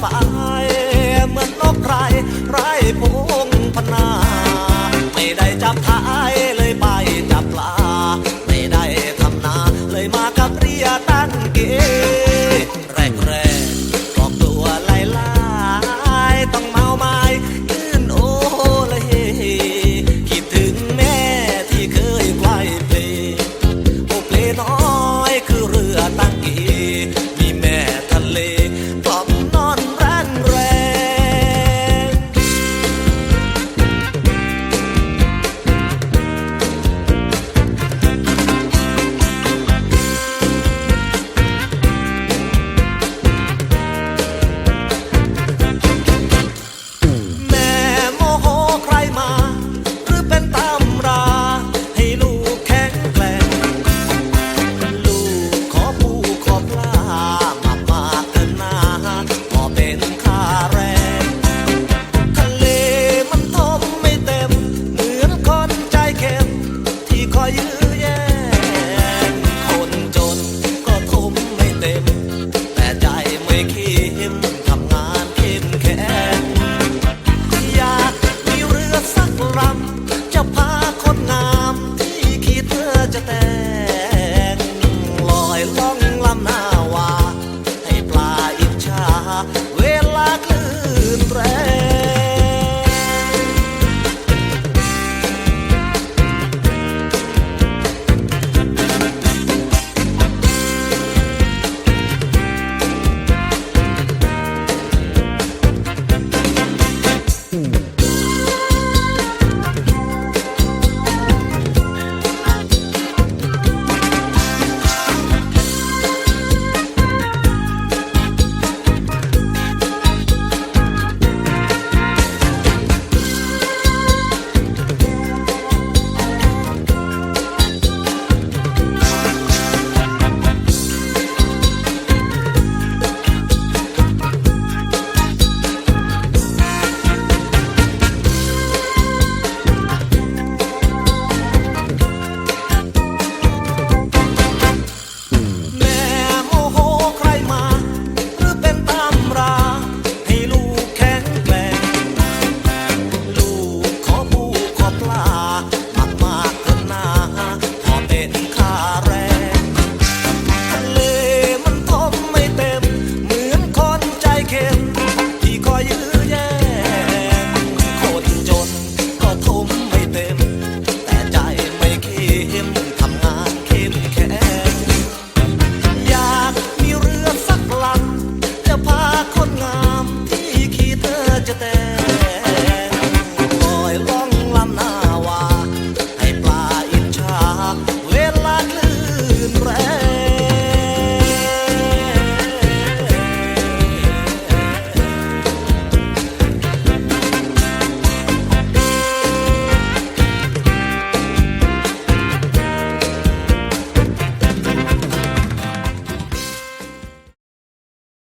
ไป เหมือนนกไครไร้พงพนา ไม่ได้จับทายเลยไปจับปลา ไม่ได้ทำนาเลยมากับเรียตันเกแรกแรกอกตัวไล่ลายต้องเมาไม้ขึ้นโอเลยคิดถึงแม่ที่เคยไกวเพลโอเพลน้อยคือเรือตั้งเก